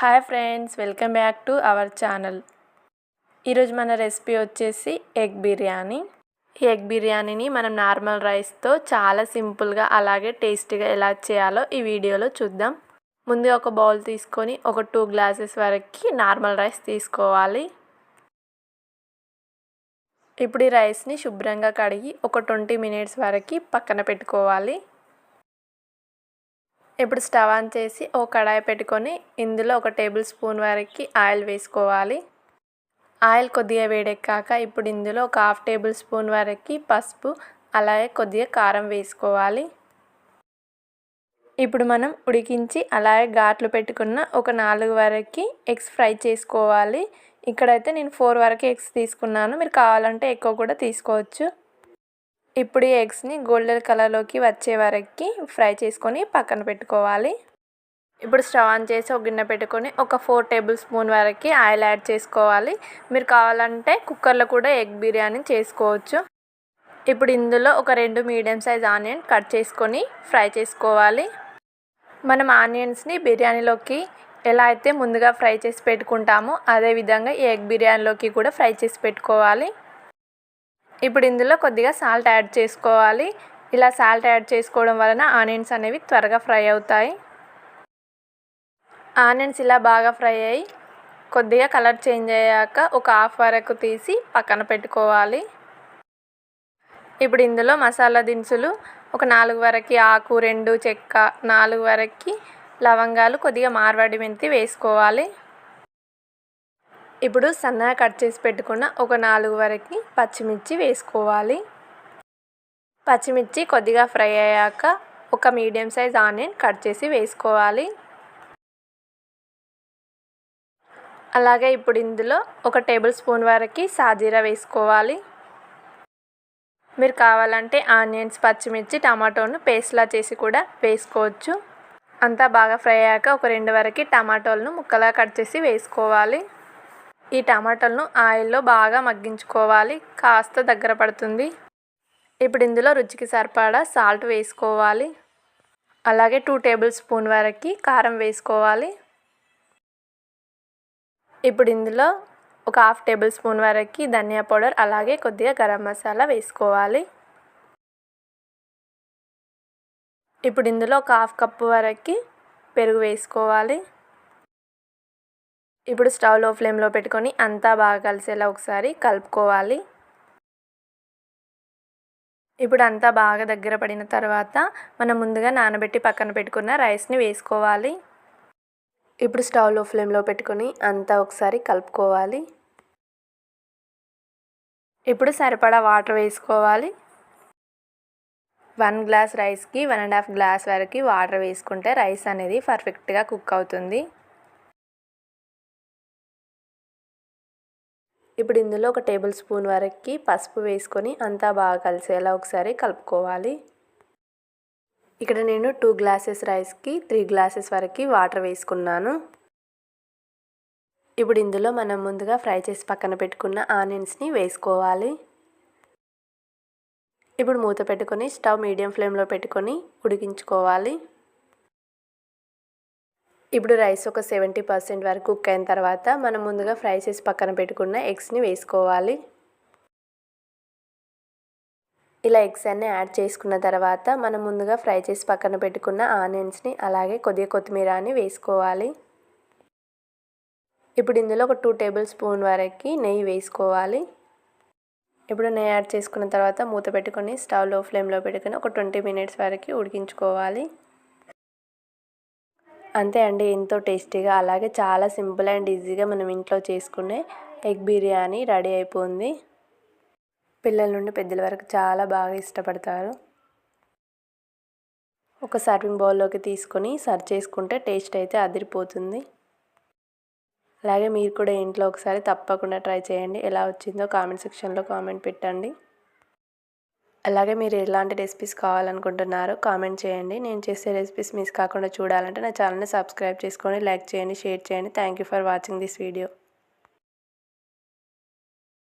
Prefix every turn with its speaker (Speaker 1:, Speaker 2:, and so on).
Speaker 1: Hi friends welcome back to our channel. ఈరోజు మన recipe వచ్చేసి ఎగ్ బిర్యానీ. ఈ ఎగ్ బిర్యానీని మనం నార్మల్ రైస్తో చాలా సింపుల్గా అలాగే టేస్టీగా ఎలా చేయాలో ఈ వీడియోలో చూద్దాం. ముందు ఒక బౌల్ తీసుకొని ఒక టూ గ్లాసెస్ వరకు నార్మల్ రైస్ తీసుకోవాలి. ఇప్పుడు ఈ రైస్ని శుభ్రంగా కడిగి ఒక ట్వంటీ మినిట్స్ వరకు పక్కన పెట్టుకోవాలి. ఇప్పుడు స్టవ్ ఆన్ చేసి ఒక కడాయి పెట్టుకొని ఇందులో ఒక టేబుల్ స్పూన్ వరకు ఆయిల్ వేసుకోవాలి. ఆయిల్ కొద్దిగా వేడెక్కాక ఇప్పుడు ఇందులో ఒక హాఫ్ టేబుల్ స్పూన్ వరకు పసుపు అలాగే కొద్దిగా కారం వేసుకోవాలి. ఇప్పుడు మనం ఉడికించి అలాగే ఘాట్లు పెట్టుకున్న ఒక నాలుగు వరకు ఎగ్స్ ఫ్రై చేసుకోవాలి. ఇక్కడైతే నేను ఫోర్ వరకు ఎగ్స్ తీసుకున్నాను. మీరు కావాలంటే ఎక్కువ కూడా తీసుకోవచ్చు. ఇప్పుడు ఈ ఎగ్స్ని గోల్డెన్ కలర్లోకి వచ్చే వరకు ఫ్రై చేసుకొని పక్కన పెట్టుకోవాలి. ఇప్పుడు స్టవ్ ఆన్ చేసి ఒక గిన్నె పెట్టుకొని ఒక ఫోర్ టేబుల్ స్పూన్ వరకు ఆయిల్ యాడ్ చేసుకోవాలి. మీరు కావాలంటే కుక్కర్లో కూడా ఎగ్ బిర్యానీ చేసుకోవచ్చు. ఇప్పుడు ఇందులో ఒక రెండు మీడియం సైజ్ ఆనియన్ కట్ చేసుకొని ఫ్రై చేసుకోవాలి. మనం ఆనియన్స్ని బిర్యానీలోకి ఎలా అయితే ముందుగా ఫ్రై చేసి పెట్టుకుంటామో అదేవిధంగా ఈ ఎగ్ బిర్యానీలోకి కూడా ఫ్రై చేసి పెట్టుకోవాలి. ఇప్పుడు ఇందులో కొద్దిగా సాల్ట్ యాడ్ చేసుకోవాలి. ఇలా సాల్ట్ యాడ్ చేసుకోవడం వలన ఆనియన్స్ అనేవి త్వరగా ఫ్రై అవుతాయి. ఆనియన్స్ ఇలా బాగా ఫ్రై అయ్యి కొద్దిగా కలర్ చేంజ్ అయ్యాక ఒక హాఫ్ వరకు తీసి పక్కన పెట్టుకోవాలి. ఇప్పుడు ఇందులో మసాలా దినుసులు ఒక నాలుగు వరకు ఆకు రెండు చెక్క నాలుగు వరకు లవంగాలు కొద్దిగా మార్వాడి మెంతి వేసుకోవాలి. ఇప్పుడు సన్నగా కట్ చేసి పెట్టుకున్న ఒక నాలుగు వరకు పచ్చిమిర్చి వేసుకోవాలి. పచ్చిమిర్చి కొద్దిగా ఫ్రై అయ్యాక ఒక మీడియం సైజ్ ఆనియన్ కట్ చేసి వేసుకోవాలి. అలాగే ఇప్పుడు ఇందులో ఒక టేబుల్ స్పూన్ వరకు సాజీరా వేసుకోవాలి. మీరు కావాలంటే ఆనియన్స్ పచ్చిమిర్చి టమాటోను పేస్ట్లా చేసి కూడా వేసుకోవచ్చు. అంతా బాగా ఫ్రై అయ్యాక ఒక రెండు వరకు టమాటోలను ముక్కలా కట్ చేసి వేసుకోవాలి. ఈ టమాటాలను ఆయిల్లో బాగా మగ్గించుకోవాలి. కాస్త దగ్గర పడుతుంది. ఇప్పుడు ఇందులో రుచికి సరిపడా సాల్ట్ వేసుకోవాలి. అలాగే టూ టేబుల్ స్పూన్ వరకు కారం వేసుకోవాలి. ఇప్పుడు ఇందులో ఒక హాఫ్ టేబుల్ స్పూన్ వరకు ధనియా పౌడర్ అలాగే కొద్దిగా గరం మసాలా వేసుకోవాలి. ఇప్పుడు ఇందులో ఒక హాఫ్ కప్పు వరకు పెరుగు వేసుకోవాలి. ఇప్పుడు స్టవ్లో ఫ్లేమ్లో పెట్టుకొని అంతా బాగా కలిసేలా ఒకసారి కలుపుకోవాలి. ఇప్పుడు అంతా బాగా దగ్గర పడిన తర్వాత మనం ముందుగా నానబెట్టి పక్కన పెట్టుకున్న రైస్ని వేసుకోవాలి. ఇప్పుడు స్టవ్లో ఫ్లేమ్లో పెట్టుకొని అంతా ఒకసారి కలుపుకోవాలి. ఇప్పుడు సరిపడా వాటర్ వేసుకోవాలి. వన్ గ్లాస్ రైస్కి వన్ అండ్ హాఫ్ గ్లాస్ వరకు వాటర్ వేసుకుంటే రైస్ అనేది పర్ఫెక్ట్గా కుక్ అవుతుంది. ఇప్పుడు ఇందులో ఒక టేబుల్ స్పూన్ వరకు పసుపు వేసుకొని అంతా బాగా కలిసేలా ఒకసారి కలుపుకోవాలి. ఇక్కడ నేను టూ గ్లాసెస్ రైస్కి త్రీ గ్లాసెస్ వరకు వాటర్ వేసుకున్నాను. ఇప్పుడు ఇందులో మనం ముందుగా ఫ్రై చేసి పక్కన పెట్టుకున్న ఆనియన్స్ని వేసుకోవాలి. ఇప్పుడు మూత పెట్టుకొని స్టవ్ మీడియం ఫ్లేమ్లో పెట్టుకొని ఉడికించుకోవాలి. ఇప్పుడు రైస్ ఒక సెవెంటీ పర్సెంట్ వరకు కుక్ అయిన తర్వాత మనం ముందుగా ఫ్రై చేసి పక్కన పెట్టుకున్న ఎగ్స్ని వేసుకోవాలి. ఇలా ఎగ్స్ అన్ని యాడ్ చేసుకున్న తర్వాత మనం ముందుగా ఫ్రై చేసి పక్కన పెట్టుకున్న ఆనియన్స్ని అలాగే కొద్దిగా కొత్తిమీరని వేసుకోవాలి. ఇప్పుడు ఇందులో ఒక టూ టేబుల్ స్పూన్ వరకు నెయ్యి వేసుకోవాలి. ఇప్పుడు నెయ్యి యాడ్ చేసుకున్న తర్వాత మూత పెట్టుకొని స్టవ్లో ఫ్లేమ్లో పెట్టుకొని ఒక ట్వంటీ మినిట్స్ వరకు ఉడికించుకోవాలి. అంతే అండి ఎంతో టేస్టీగా అలాగే చాలా సింపుల్ అండ్ ఈజీగా మనం ఇంట్లో చేసుకునే ఎగ్ బిర్యానీ రెడీ అయిపోయింది. పిల్లల నుండి పెద్దల వరకు చాలా బాగా ఇష్టపడతారు. ఒక సర్వింగ్ బౌల్లోకి తీసుకొని సర్వ్ చేసుకుంటే టేస్ట్ అయితే అదిరిపోతుంది. అలాగే మీరు కూడా ఇంట్లో ఒకసారి తప్పకుండా ట్రై చేయండి. ఎలా వచ్చిందో కామెంట్ సెక్షన్లో కామెంట్ పెట్టండి. అలాగే మీరు ఎలాంటి రెసిపీస్ కావాలనుకుంటున్నారో కామెంట్ చేయండి. నేను చేసే రెసిపీస్ మిస్ కాకుండా చూడాలంటే నా ఛానల్ని సబ్స్క్రైబ్ చేసుకొని లైక్ చేయండి షేర్ చేయండి. Thank you for watching this video